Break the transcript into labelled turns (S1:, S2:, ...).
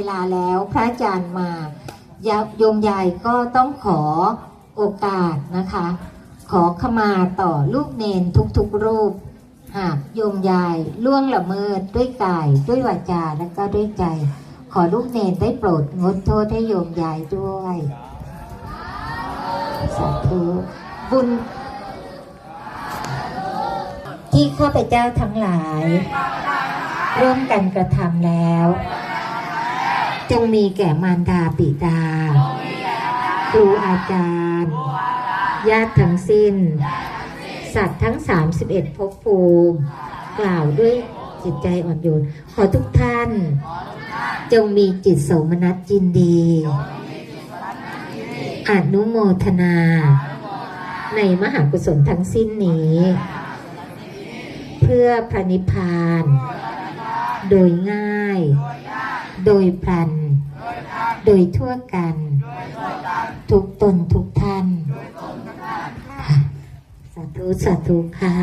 S1: เวลาแล้วพระอาจารย์มาโยมยายก็ต้องขอโอกาสนะคะ ขอขมาต่อลูกเนนทุกๆรูป หากโยมยายล่วงละเมิดด้วยกายด้วยวาจาและก็ด้วยใจ ขอลูกเนนได้โปรดงดโทษให้โยมยายด้วยสาธุบุญที่ข้าพเจ้าทั้งหลาย ร่วมกันกระทำแล้ว จงมีแก่มารดาบิดาครูอาจารย์ ญาติทั้งสิ้น สัตว์ทั้ง 31ภพภูมิ กล่าวด้วยจิตใจอ่อนโยน ขอทุกท่าน จงมีจิตโสมนัสยินดี อนุโมทนา ในมหากุศลทั้งสิ้นนี้ เพื่อพระนิพพาน โดยง่าย โดยพลัน โดยทั่วกัน ทุกตนทุกท่าน สาธุ สาธุค่ะ